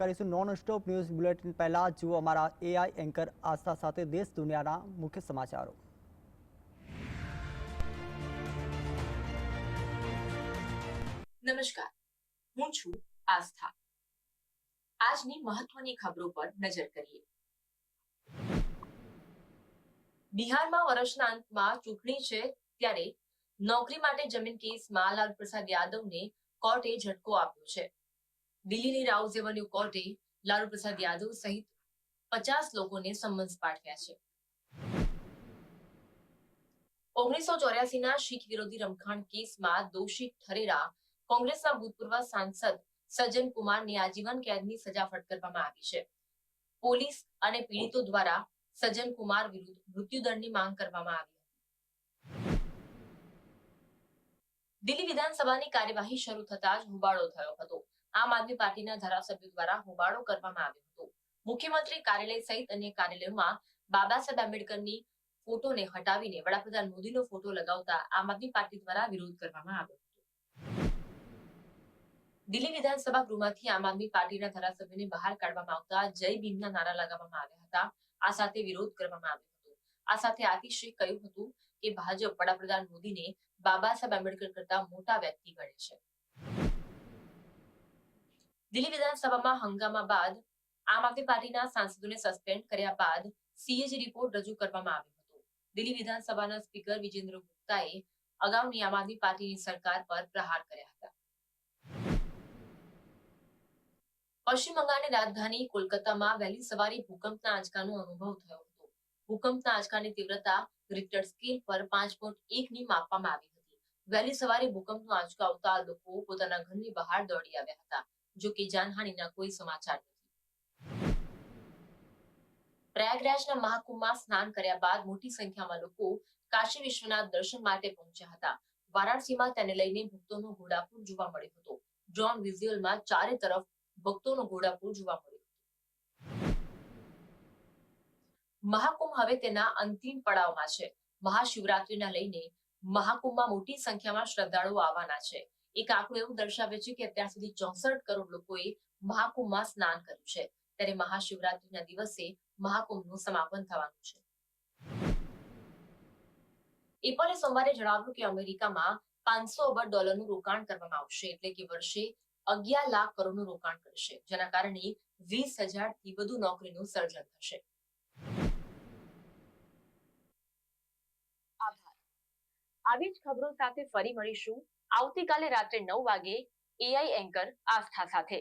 કરીશું non stop news bulletin પહેલા જુઓ અમારા એઆઈ એન્કર આસ્થા સાથે દેશ દુનિયાના મુખ્ય સમાચારો. નમસ્કાર, હું છું આસ્થા. આજની મહત્વની ખબરો પર નજર કરીએ. બિહારમાં વર્ષના અંતમાં ચૂંટણી છે ત્યારે નોકરી માટે જમીન કેસમાં લાલુ પ્રસાદ યાદવને કોર્ટે ઝટકો આપ્યો છે. દિલ્હીની રાઉઝ કોર્ટે લાલુ પ્રસાદ યાદવ સહિત પચાસ લોકોને સમન્સ પાઠવ્યા છે. ઓગણીસો ચોર્યાસીના શીખ વિરોધી રમખાણ કેસમાં દોષિત ઠરેરા કોંગ્રેસના ભૂતપૂર્વ સાંસદ સજ્જન કુમારને આજીવન કેદની સજા ફટકારવામાં આવી છે. પોલીસ અને પીડિતો દ્વારા સજ્જન કુમાર વિરુદ્ધ મૃત્યુદંડની માંગ કરવામાં આવી દિલ્હી વિધાનસભાની કાર્યવાહી શરૂ થતા જ હોબાળો થયો હતો. આમ આદમી પાર્ટીના ધારાસભ્યો દ્વારા હોબાળો કરવામાં આવ્યો હતો. મુખ્યમંત્રી કાર્યાલય સહિત અન્ય કાર્યાલયોમાં બાબા સાહેબ આંબેડકરની ફોટોને હટાવીને વડાપ્રધાન મોદીનો ફોટો લગાવતા આમ આદમી પાર્ટી દ્વારા વિરોધ કરવામાં આવ્યો દિલ્હી વિધાનસભા ગૃહમાંથી આમ આદમી પાર્ટીના ધારાસભ્યોને બહાર કાઢવામાં આવતા જય ભીમના નારા લગાવવામાં આવ્યા હતા. આ સાથે વિરોધ કરવામાં આવ્યો હતો. આ સાથે આતિશ્રી કહ્યું હતું કે ભાજપ વડાપ્રધાન મોદીને બાબા સાહેબ આંબેડકર કરતા મોટા વ્યક્તિ ગણે છે. દિલ્હી વિધાનસભામાં હંગામા બાદ આમ આદમી પાર્ટીના સાંસદોને સસ્પેન્ડ કર્યા બાદ સીએજી રિપોર્ટ રજૂ કરવામાં આવ્યો હતો. દિલ્હી વિધાનસભાના સ્પીકર વિજેન્દ્ર ગુપ્તાએ અગાઉની આમ આદમી પાર્ટીની સરકાર પર પ્રહાર કર્યા હતા. પશ્ચિમ બંગાળની રાજધાની કોલકાતામાં વહેલી સવારે ભૂકંપના આંચકાનો અનુભવ થયો હતો. ભૂકંપના આંચકાની તીવ્રતા રિક્ટર સ્કેલ પર પાંચ પોઈન્ટ એકની માપવામાં આવી હતી. વહેલી સવારે ભૂકંપનો આંચકો આવતા લોકો પોતાના ઘરની બહાર દોડી આવ્યા હતા. જો કે જાનહાનિના કોઈ સમાચાર નથી. પ્રયાગરાજના મહાકુંભમાં સ્નાન કર્યા બાદ મોટી સંખ્યામાં લોકો કાશી વિશ્વનાથ દર્શન માટે પહોંચ્યા હતા. વારાણસીમાં તેને લઈને ભક્તોનો ઘોડાપુર જોવા મળ્યો હતો. ડ્રોન વિઝ્યુઅલમાં ચારે તરફ ભક્તોનો ઘોડાપુર જોવા મળ્યો મહાકુંભ હવે તેના અંતિમ પડાવમાં છે. મહાશિવરાત્રીના લઈને મહાકુંભમાં મોટી સંખ્યામાં શ્રદ્ધાળુઓ આવવાના છે. એક આંકડો એવું દર્શાવે છે કે અત્યાર સુધી ચોસઠ કરોડ લોકોએ મહાકુંભમાં સ્નાન કર્યું છે. ત્યારે મહાશિવરાત્રીના દિવસે મહાકુંભનું સમાપન થવાનું છે. એપલે સોમવારે જણાવ્યું કે અમેરિકામાં પાંચસો અબજ ડોલરનું રોકાણ કરવામાં આવશે, એટલે કે વર્ષે અગિયાર લાખ કરોડનું રોકાણ કરશે, જેના કારણે વીસ હજારથી વધુ નોકરીનું સર્જન થશે. આવી જ ખબરો સાથે ફરી મળીશું. આવતીકાલે રાત્રે નવ વાગે એઆઈ એન્કર આસ્થા સાથે.